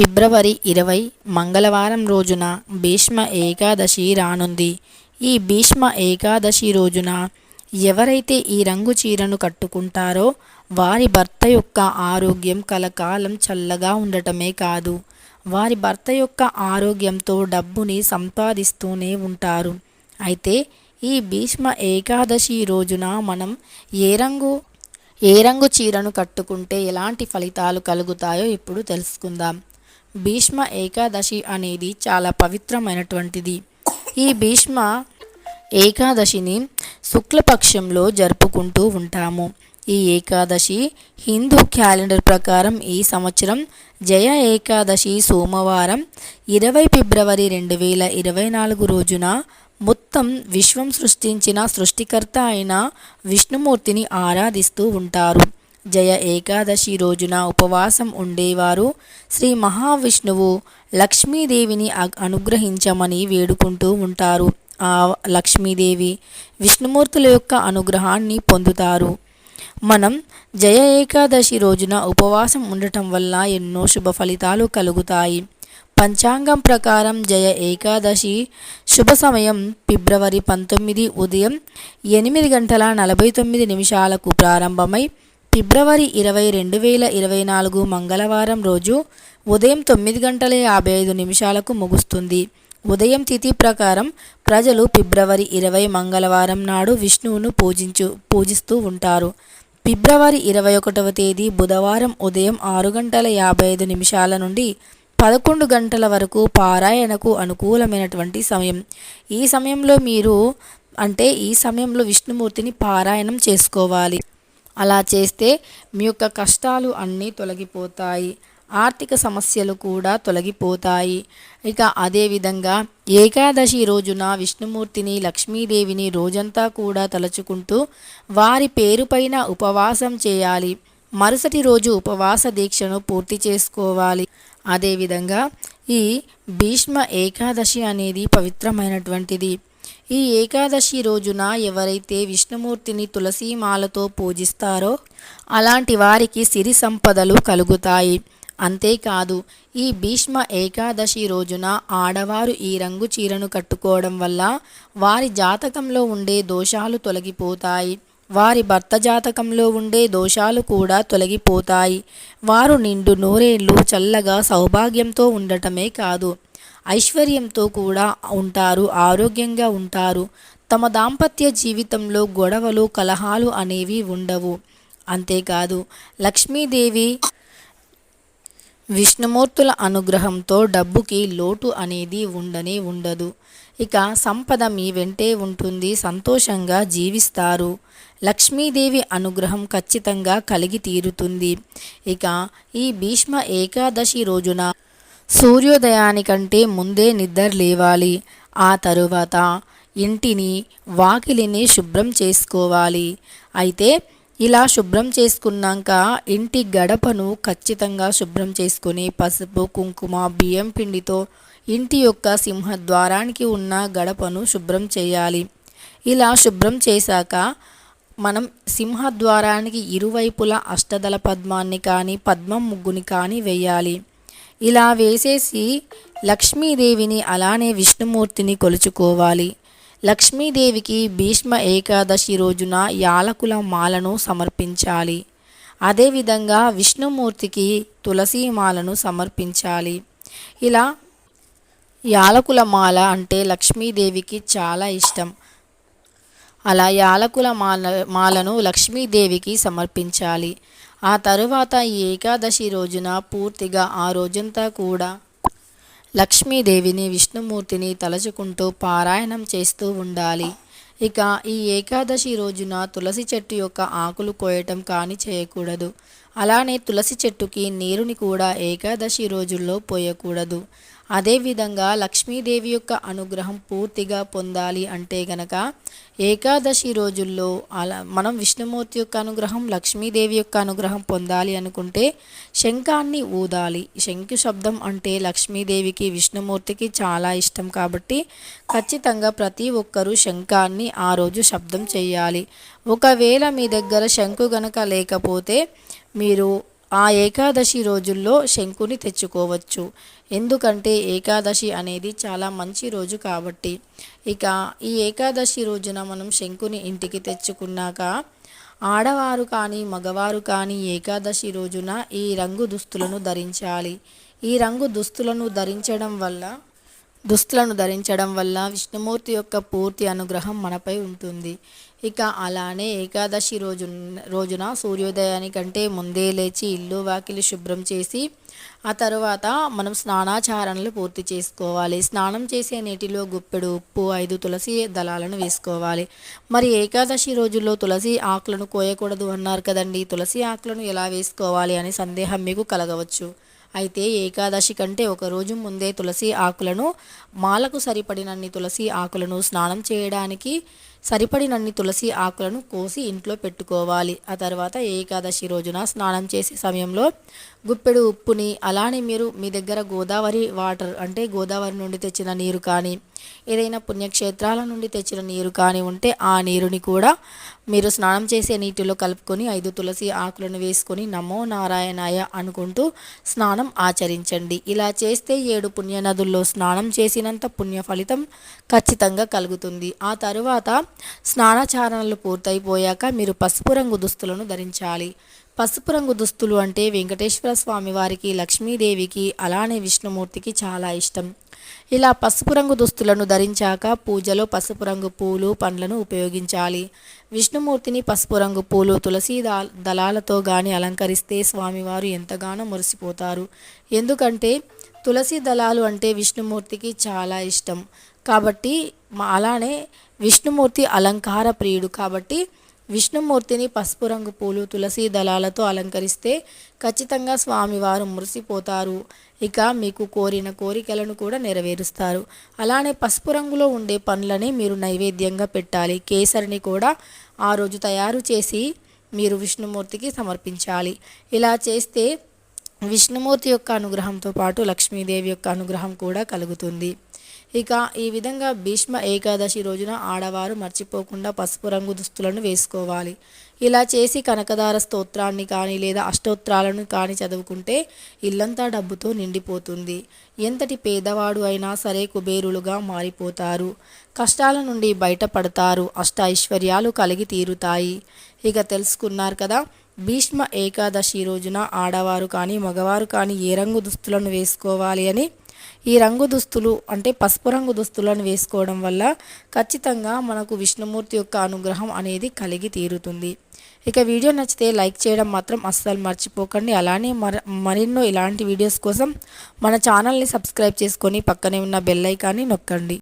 ఫిబ్రవరి ఇరవై మంగళవారం రోజున భీష్మ ఏకాదశి రానుంది. ఈ భీష్మ ఏకాదశి రోజున ఎవరైతే ఈ రంగు చీరను కట్టుకుంటారో వారి భర్త యొక్క ఆరోగ్యం కలకాలం చల్లగా ఉండటమే కాదు. వారి భర్త యొక్క ఆరోగ్యంతో డబ్బుని సంపాదిస్తూనే ఉంటారు. అయితే ఈ భీష్మ ఏకాదశి రోజున మనం ఏ రంగు ఏ రంగు చీరను కట్టుకుంటే ఎలాంటి ఫలితాలు కలుగుతాయో ఇప్పుడు తెలుసుకుందాం. భీష్మ ఏకాదశి అనేది చాలా పవిత్రమైనటువంటిది. ఈ భీష్మ ఏకాదశిని శుక్లపక్షంలో జరుపుకుంటూ ఉంటాము. ఈ ఏకాదశి హిందూ క్యాలెండర్ ప్రకారం ఈ సంవత్సరం జయ ఏకాదశి సోమవారం ఇరవై ఫిబ్రవరి రెండు వేల ఇరవై నాలుగు రోజున మొత్తం విశ్వం సృష్టించిన సృష్టికర్త అయిన విష్ణుమూర్తిని ఆరాధిస్తూ ఉంటారు. జయ ఏకాదశి రోజున ఉపవాసం ఉండేవారు. శ్రీ మహావిష్ణువు లక్ష్మీదేవిని అనుగ్రహించమని వేడుకుంటూ ఉంటారు. ఆ లక్ష్మీదేవి విష్ణుమూర్తుల యొక్క అనుగ్రహాన్ని పొందుతారు. మనం జయ ఏకాదశి రోజున ఉపవాసం ఉండటం వల్ల ఎన్నో శుభ ఫలితాలు కలుగుతాయి. పంచాంగం ప్రకారం జయ ఏకాదశి శుభ సమయం ఫిబ్రవరి పంతొమ్మిది ఉదయం ఎనిమిది గంటల నలభై తొమ్మిది నిమిషాలకు ప్రారంభమై ఫిబ్రవరి ఇరవై రెండు వేల ఇరవై నాలుగు మంగళవారం రోజు ఉదయం తొమ్మిది గంటల యాభై ఐదు నిమిషాలకు ముగుస్తుంది. ఉదయం తిథి ప్రకారం ప్రజలు ఫిబ్రవరి ఇరవై మంగళవారం నాడు విష్ణువును పూజించు పూజిస్తూ ఉంటారు. ఫిబ్రవరి ఇరవై ఒకటవ తేదీ బుధవారం ఉదయం ఆరు గంటల యాభై ఐదు నిమిషాల నుండి పదకొండు గంటల వరకు పారాయణకు అనుకూలమైనటువంటి సమయం. ఈ సమయంలో మీరు అంటే ఈ సమయంలో విష్ణుమూర్తిని పారాయణం చేసుకోవాలి. అలా చేస్తే మీ యొక్క కష్టాలు అన్నీ తొలగిపోతాయి. ఆర్థిక సమస్యలు కూడా తొలగిపోతాయి. ఇక అదేవిధంగా ఏకాదశి రోజున విష్ణుమూర్తిని లక్ష్మీదేవిని రోజంతా కూడా తలుచుకుంటూ వారి పేరుపైన ఉపవాసం చేయాలి. మరుసటి రోజు ఉపవాస దీక్షను పూర్తి చేసుకోవాలి. అదేవిధంగా ఈ భీష్మ ఏకాదశి అనేది పవిత్రమైనటువంటిది. ఈ ఏకాదశి రోజున ఎవరైతే విష్ణుమూర్తిని తులసీమాలతో పూజిస్తారో అలాంటి వారికి సిరి సంపదలు కలుగుతాయి. అంతేకాదు ఈ భీష్మ ఏకాదశి రోజున ఆడవారు ఈ రంగు చీరను కట్టుకోవడం వల్ల వారి జాతకంలో ఉండే దోషాలు తొలగిపోతాయి. వారి భర్త జాతకంలో ఉండే దోషాలు కూడా తొలగిపోతాయి. వారు నిండు నూరేళ్ళు చల్లగా సౌభాగ్యంతో ఉండటమే కాదు ఐశ్వర్యంతో కూడా ఉంటారు ఆరోగ్యంగా ఉంటారు. తమ దాంపత్య జీవితంలో గొడవలు కలహాలు అనేవి ఉండవు. అంతేకాదు లక్ష్మీదేవి విష్ణుమూర్తుల అనుగ్రహంతో డబ్బుకి లోటు అనేది ఉండనే ఉండదు. ఇక సంపద మీ వెంటే ఉంటుంది సంతోషంగా జీవిస్తారు. లక్ష్మీదేవి అనుగ్రహం ఖచ్చితంగా కలిగి తీరుతుంది. ఇక ఈ భీష్మ ఏకాదశి రోజున సూర్యోదయానికంటే ముందే నిద్ర లేవాలి. ఆ తరువాత ఇంటిని వాకిలిని శుభ్రం చేసుకోవాలి. అయితే ఇలా శుభ్రం చేసుకున్నాక ఇంటి గడపను ఖచ్చితంగా శుభ్రం చేసుకొని పసుపు కుంకుమ బియ్యం పిండితో ఇంటి యొక్క సింహద్వారానికి ఉన్న గడపను శుభ్రం చేయాలి. ఇలా శుభ్రం చేశాక మనం సింహద్వారానికి ఇరువైపులా అష్టదల పద్మాన్ని కానీ పద్మం ముగ్గుని కానీ వేయాలి. ఇలా వేసేసి లక్ష్మీదేవిని అలానే విష్ణుమూర్తిని కొలుచుకోవాలి. లక్ష్మీదేవికి భీష్మ ఏకాదశి రోజున యాలకుల మాలను సమర్పించాలి. అదేవిధంగా విష్ణుమూర్తికి తులసి మాలను సమర్పించాలి. ఇలా యాలకుల మాల అంటే లక్ష్మీదేవికి చాలా ఇష్టం. అలా యాలకుల మాల మాలను లక్ష్మీదేవికి సమర్పించాలి. ఆ తరువాత ఈ ఏకాదశి రోజున పూర్తిగా ఆ రోజంతా కూడా లక్ష్మీదేవిని విష్ణుమూర్తిని తలచుకుంటూ పారాయణం చేస్తూ ఉండాలి. ఇక ఈ ఏకాదశి రోజున తులసి చెట్టు యొక్క ఆకులు కోయటం కానీ చేయకూడదు. అలానే తులసి చెట్టుకి నీరుని కూడా ఏకాదశి రోజుల్లో పోయకూడదు. అదేవిధంగా లక్ష్మీదేవి యొక్క అనుగ్రహం పూర్తిగా పొందాలి అంటే గనక ఏకాదశి రోజుల్లో అలా మనం విష్ణుమూర్తి యొక్క అనుగ్రహం లక్ష్మీదేవి యొక్క అనుగ్రహం పొందాలి అనుకుంటే శంఖాన్ని ఊదాలి. శంఖు శబ్దం అంటే లక్ష్మీదేవికి విష్ణుమూర్తికి చాలా ఇష్టం కాబట్టి ఖచ్చితంగా ప్రతి ఒక్కరూ శంఖాన్ని ఆ రోజు శబ్దం చేయాలి. ఒకవేళ మీ దగ్గర శంఖు గనక లేకపోతే మీరు ఆ ఏకాదశి రోజుల్లో శంకుని తెచ్చుకోవచ్చు. ఎందుకంటే ఏకాదశి అనేది చాలా మంచి రోజు కాబట్టి. ఇక ఈ ఏకాదశి రోజున మనం శంకుని ఇంటికి తెచ్చుకున్నాక ఆడవారు కానీ మగవారు కానీ ఏకాదశి రోజున ఈ రంగు దుస్తులను ధరించాలి. ఈ రంగు దుస్తులను ధరించడం వల్ల దుస్తులను ధరించడం వల్ల విష్ణుమూర్తి యొక్క పూర్తి అనుగ్రహం మనపై ఉంటుంది. ఇక అలానే ఏకాదశి రోజు రోజున సూర్యోదయానికంటే ముందే లేచి ఇల్లు వాకిలి శుభ్రం చేసి ఆ తర్వాత మనం స్నానాచారణలు పూర్తి చేసుకోవాలి. స్నానం చేసే నీటిలో గుప్పెడు ఉప్పు ఐదు తులసి దళాలను వేసుకోవాలి. మరి ఏకాదశి రోజుల్లో తులసి ఆకులను కోయకూడదు అన్నారు కదండి. తులసి ఆకులను ఎలా వేసుకోవాలి అని సందేహం మీకు కలగవచ్చు. అయితే ఏకాదశి కంటే ఒక రోజు ముందే తులసి ఆకులను మాలకు సరిపడినన్ని తులసి ఆకులను స్నానం చేయడానికి సరిపడినన్ని తులసి ఆకులను కోసి ఇంట్లో పెట్టుకోవాలి. ఆ తర్వాత ఏకాదశి రోజున స్నానం చేసే సమయంలో గుప్పెడు ఉప్పుని అలానే మీరు మీ దగ్గర గోదావరి వాటర్ అంటే గోదావరి నుండి తెచ్చిన నీరు కానీ ఏదైనా పుణ్యక్షేత్రాల నుండి తెచ్చిన నీరు కానీ ఉంటే ఆ నీరుని కూడా మీరు స్నానం చేసే నీటిలో కలుపుకొని ఐదు తులసి ఆకులను వేసుకొని నమో నారాయణాయ అనుకుంటూ స్నానం ఆచరించండి. ఇలా చేస్తే ఏడు పుణ్య నదుల్లో స్నానం చేసినంత పుణ్య ఫలితం ఖచ్చితంగా కలుగుతుంది. ఆ తరువాత స్నానాచారణలు పూర్తయిపోయాక మీరు పసుపు రంగు దుస్తులను ధరించాలి. పసుపు రంగు దుస్తులు అంటే వెంకటేశ్వర స్వామి వారికి లక్ష్మీదేవికి అలానే విష్ణుమూర్తికి చాలా ఇష్టం. ఇలా పసుపు రంగు దుస్తులను ధరించాక పూజలో పసుపు రంగు పూలు పండ్లను ఉపయోగించాలి. విష్ణుమూర్తిని పసుపు రంగు పూలు తులసి దళాలతో గాని అలంకరిస్తే స్వామివారు ఎంతగానో మురిసిపోతారు. ఎందుకంటే తులసి దళాలు అంటే విష్ణుమూర్తికి చాలా ఇష్టం. కాబట్టి అలానే విష్ణుమూర్తి అలంకార ప్రియుడు కాబట్టి విష్ణుమూర్తిని పసుపు రంగు పూలు తులసి దళాలతో అలంకరిస్తే ఖచ్చితంగా స్వామివారు మురిసిపోతారు. ఇక మీకు కోరిన కోరికలను కూడా నెరవేరుస్తారు. అలానే పసుపు రంగులో ఉండే పండ్లని మీరు నైవేద్యంగా పెట్టాలి. కేసరిని కూడా ఆ రోజు తయారు చేసి మీరు విష్ణుమూర్తికి సమర్పించాలి. ఇలా చేస్తే విష్ణుమూర్తి యొక్క అనుగ్రహంతో పాటు లక్ష్మీదేవి యొక్క అనుగ్రహం కూడా కలుగుతుంది. ఇక ఈ విధంగా భీష్మ ఏకాదశి రోజున ఆడవారు మర్చిపోకుండా పసుపు రంగు దుస్తులను వేసుకోవాలి. ఇలా చేసి కనకదార స్తోత్రాన్ని కానీ లేదా అష్టోత్రాలను కానీ చదువుకుంటే ఇల్లంతా డబ్బుతో నిండిపోతుంది. ఎంతటి పేదవాడు అయినా సరే కుబేరులుగా మారిపోతారు. కష్టాల నుండి బయటపడతారు. అష్ట ఐశ్వర్యాలు కలిగి తీరుతాయి. ఇక తెలుసుకున్నారు కదా భీష్మ ఏకాదశి రోజున ఆడవారు కానీ మగవారు కానీ ఏ రంగు దుస్తులను వేసుకోవాలి అని ఈ రంగు దుస్తులు అంటే పసుపు రంగు దుస్తులను వేసుకోవడం వల్ల ఖచ్చితంగా మనకు విష్ణుమూర్తి యొక్క అనుగ్రహం అనేది కలిగి తీరుతుంది. ఇక వీడియో నచ్చితే లైక్ చేయడం మాత్రం అస్సలు మర్చిపోకండి. అలానే మర మరెన్నో ఇలాంటి వీడియోస్ కోసం మన ఛానల్ని సబ్స్క్రైబ్ చేసుకొని పక్కనే ఉన్న బెల్ ఐకాన్ని నొక్కండి.